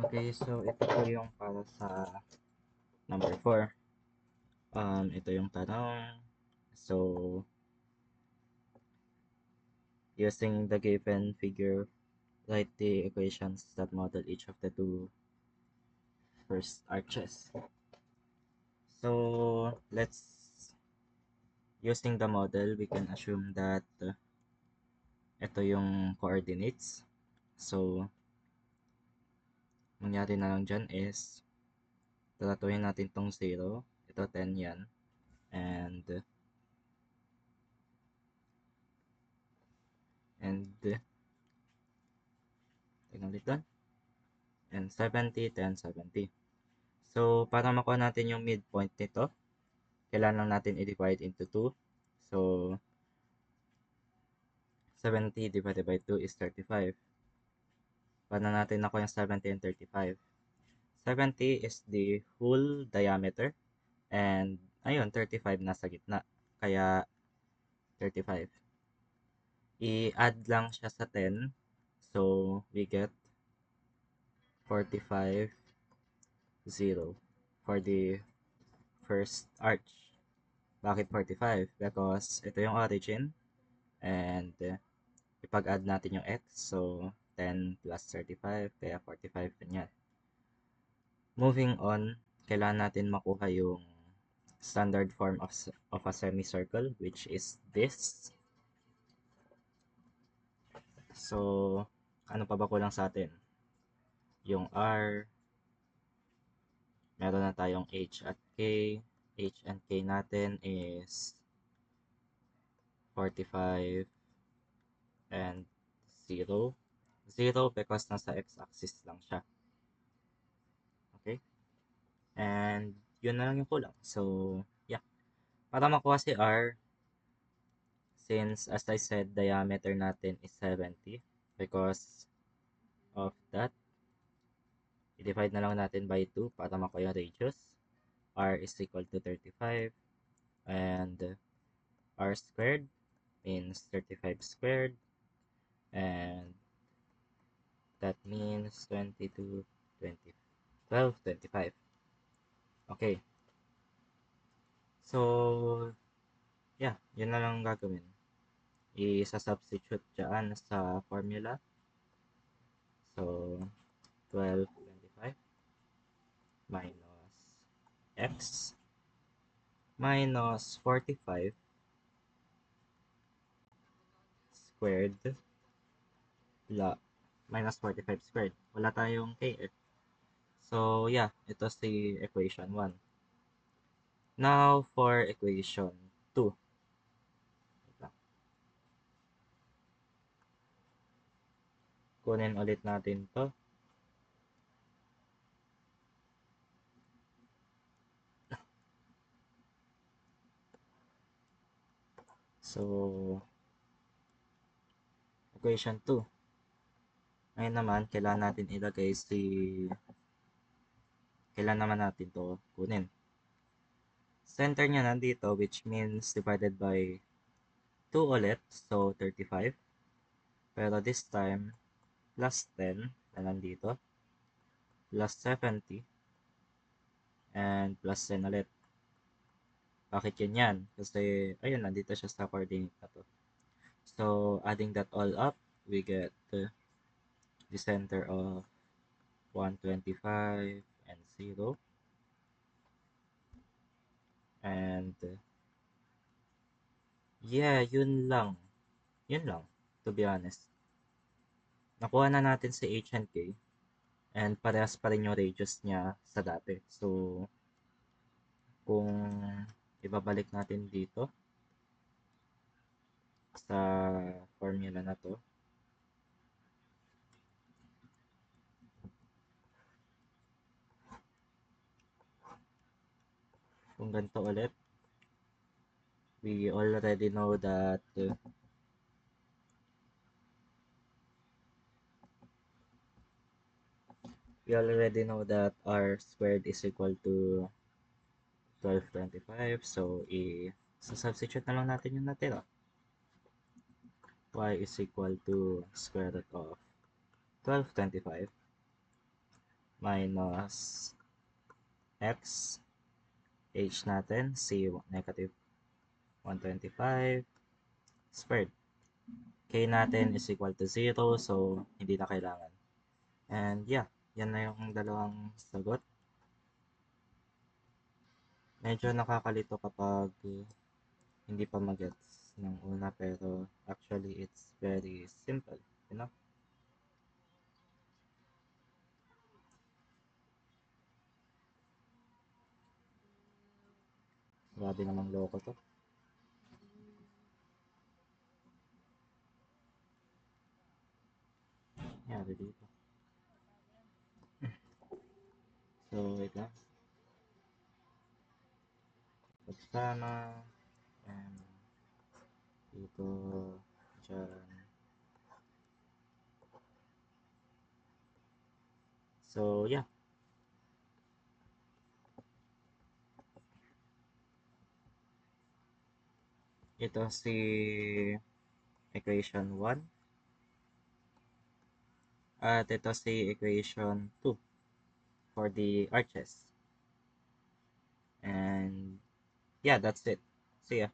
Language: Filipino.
Okay, so ito po yung para sa number 4. Um, ito yung tanong. So, using the given figure, write the equations that model each of the two first arches. So, let's, using the model, we can assume that uh, ito yung coordinates. So, mangyari na lang dyan is, tatatuhin natin tong 0. Ito 10 yan. And, and, tingnan ulit doon. And 70, 10, 70. So, para makuha natin yung midpoint nito, kailangan lang natin i-divide into 2. So, 70 divided by 2 is 35. Paano natin nakuha yung 70 and 35? 70 is the whole diameter. And, ayun, 35 nasa gitna. Kaya, 35. I-add lang siya sa 10. So, we get 45 0 for the first arch. Bakit 45? Because ito yung origin and ipag-add natin yung x. So, 10 plus 35 kaya 45 ganyan. Moving on, kailangan natin makuha yung standard form of, of a semicircle which is this. So, ano pa ba kulang sa atin? Yung R, meron na tayong H at K. H and K natin is 45 and 0. 0 because nasa x-axis lang siya. Okay? And yun na lang yung kulang. So, yeah. Para makuha si R, since as I said, diameter natin is 70 because of that, i-divide na lang natin by 2 para makuha yung radius. r is equal to 35 and r squared means 35 squared and that means 22, 20, 12, 25. Okay. So, yeah, yun na lang gagawin. I-substitute dyan sa formula. So, 12, minus x minus 45 squared la minus 45 squared. Wala tayong kf. So, yeah, ito si equation 1. Now, for equation 2. Kunin ulit natin to. So, equation 2. Ngayon naman, kailangan natin ilagay si kailangan naman natin to kunin. Center niya nandito, which means divided by 2 ulit, so 35. Pero this time, plus 10 na nandito, plus 70, and plus 10 ulit. Bakit yun yan? Kasi, ayun, nandito siya sa coordinate na to. So, adding that all up, we get uh, the center of 125 and 0. And, yeah, yun lang. Yun lang, to be honest. Nakuha na natin si H and K. And parehas pa rin yung radius niya sa dati. So, kung ibabalik natin dito sa formula na to. Kung ganito ulit, we already know that uh, we already know that r squared is equal to 1225. So, i-substitute na lang natin yung natira. y is equal to square root of 1225. minus x h natin c negative 125 squared. K natin is equal to 0 so hindi na kailangan. And yeah yan na yung dalawang sagot. Medyo nakakalito kapag hindi pa magets ng una pero actually it's very simple you know grabe namang loko to. Nangyari dito. So wait lang. Pagsama and dito. Dyan so yeah ito si equation 1 at ito si equation 2 for the arches. And yeah that's it. See ya